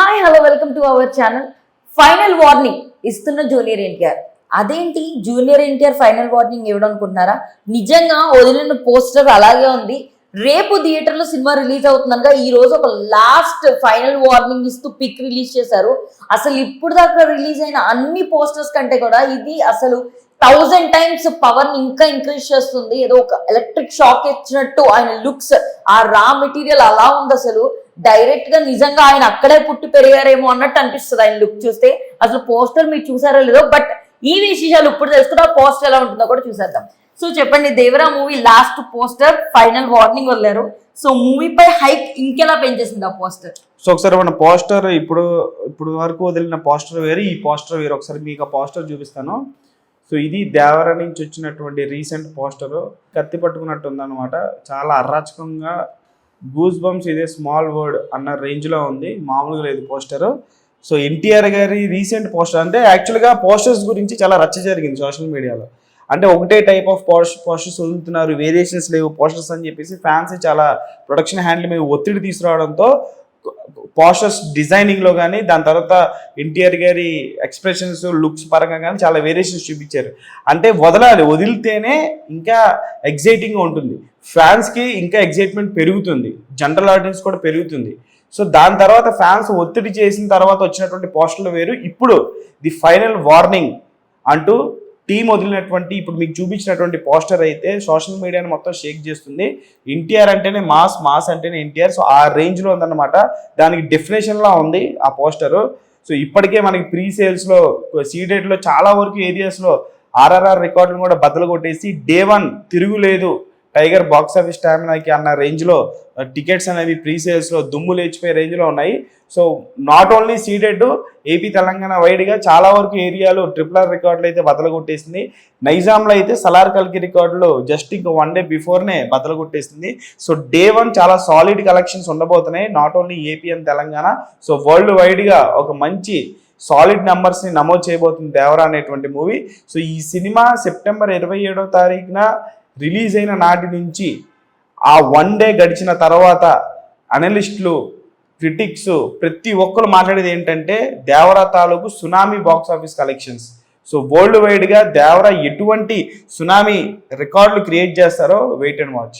Hi hello welcome to our channel final warning ఇస్తున్న junior NTR. అదేంటి? Junior NTR final warning ఇవ్వడం అనుకుంటున్నారా నిజంగా వదిలిన పోస్టర్ అలాగే ఉంది. రేపు థియేటర్లో సినిమా రిలీజ్ అవుతుందనగా ఈ రోజు ఒక లాస్ట్ ఫైనల్ వార్నింగ్ ఇస్తూ పిక్ రిలీజ్ చేశారు. అసలు ఇప్పుడు దాకా రిలీజ్ అయిన అన్ని పోస్టర్స్ కంటే కూడా ఇది అసలు థౌజండ్ టైమ్స్ పవర్ ఇంకా ఇంక్రీజ్ చేస్తుంది. ఏదో ఒక ఎలక్ట్రిక్ షాక్ ఇచ్చినట్టు ఆయన లుక్స్ ఆ రా మెటీరియల్ అలా ఉంది అసలు. డైరెక్ట్గా నిజంగా ఆయన అక్కడే పుట్టి పెరిగారేమో అన్నట్టు అనిపిస్తుంది ఆయన లుక్ చూస్తే. అసలు పోస్టర్ మీరు చూసారో లేదో బట్ ఈ విశేషాలు ఇప్పుడు తెలుసుకుంటే ఆ పోస్టర్ ఎలా ఉంటుందో కూడా చూసేద్దాం. సో చెప్పండి Devara movie last poster final warning వదిలారు. సో మూవీపై హైక్ ఇంకెలా పెంచేసింది ఆ పోస్టర్ సో ఒకసారి మన పోస్టర్ ఇప్పుడు ఇప్పుడు వరకు వదిలిన పోస్టర్ వేరు ఈ పోస్టర్ వేరు. ఒకసారి మీకు ఆ పోస్టర్ చూపిస్తాను. సో ఇది దేవర నుంచి వచ్చినటువంటి రీసెంట్ పోస్టర్ కత్తి పట్టుకున్నట్టు ఉందన్నమాట. చాలా అరాచకంగా గూస్ బంప్స్ ఇదే స్మాల్ వర్డ్ అన్న రేంజ్లో ఉంది. మామూలుగా లేదు పోస్టర్. సో ఎన్టీఆర్ గారి రీసెంట్ పోస్టర్ అంటే యాక్చువల్గా పోస్టర్స్ గురించి చాలా రచ్చ జరిగింది సోషల్ మీడియాలో. అంటే ఒకటే టైప్ ఆఫ్ పోస్ట్ పోస్టర్స్ వదులుతున్నారు వేరియేషన్స్ లేవు పోస్టర్స్ అని చెప్పేసి ఫ్యాన్స్ చాలా ప్రొడక్షన్ హ్యాండిల్ మీద ఒత్తిడి తీసుకురావడంతో పోస్టర్స్ డిజైనింగ్లో కానీ దాని తర్వాత ఎన్టీఆర్ గారి ఎక్స్ప్రెషన్స్ లుక్స్ పరంగా కానీ చాలా వేరియేషన్స్ చూపించారు. అంటే వదలాలి వదిలితేనే ఇంకా ఎగ్జైటింగ్గా ఉంటుంది. ఫ్యాన్స్కి ఇంకా ఎగ్జైట్మెంట్ పెరుగుతుంది. జనరల్ ఆడియన్స్ కూడా పెరుగుతుంది. సో దాని తర్వాత ఫ్యాన్స్ ఒత్తిడి చేసిన తర్వాత వచ్చినటువంటి పోస్టర్లు వేరు. ఇప్పుడు ది ఫైనల్ వార్నింగ్ అంటూ టీం వదిలినటువంటి ఇప్పుడు మీకు చూపించినటువంటి పోస్టర్ అయితే సోషల్ మీడియాని మొత్తం షేక్ చేస్తుంది. ఎన్టీఆర్ అంటేనే మాస్ మాస్ అంటేనే ఎన్టీఆర్. సో ఆ రేంజ్లో ఉందన్నమాట. దానికి డెఫినేషన్లా ఉంది ఆ పోస్టరు. సో ఇప్పటికే మనకి ప్రీ సేల్స్లో సీడేట్లో చాలా వరకు ఏరియాస్లో ఆర్ఆర్ఆర్ రికార్డులు కూడా బద్దలు కొట్టేసి డే వన్ తిరుగులేదు టైగర్ బాక్స్ ఆఫీస్ స్టామినాకి అన్న రేంజ్లో టికెట్స్ అనేవి ప్రీ సేల్స్లో దుమ్ము లేచిపోయే రేంజ్లో ఉన్నాయి. So not only ceded AP Telangana వైడ్గా చాలా వరకు ఏరియాలో ట్రిపుల్ ఆర్ రికార్డులు అయితే బద్దలు కొట్టేసింది నైజాంలో అయితే సలార్ కల్కి రికార్డులు జస్ట్ ఇంకా వన్ డే బిఫోర్నే బదలు కొట్టేసింది సో డే వన్ చాలా సాలిడ్ కలెక్షన్స్ ఉండబోతున్నాయి. Not only AP and Telangana. So world వైడ్గా ఒక మంచి సాలిడ్ నెంబర్స్ని నమోదు చేయబోతుంది దేవరా అనేటువంటి మూవీ. సో ఈ సినిమా సెప్టెంబర్ ఇరవై ఏడో తారీఖున రిలీజ్ అయిన నాటి నుంచి ఆ వన్ డే గడిచిన తర్వాత అనలిస్టులు క్రిటిక్స్ ప్రతి ఒక్కరు మాట్లాడేది ఏంటంటే దేవరా తాలూకు tsunami box office collections so world వైడ్గా దేవరా ఎటువంటి సునామీ రికార్డులు క్రియేట్ చేస్తారో వెయిట్ అండ్ వాచ్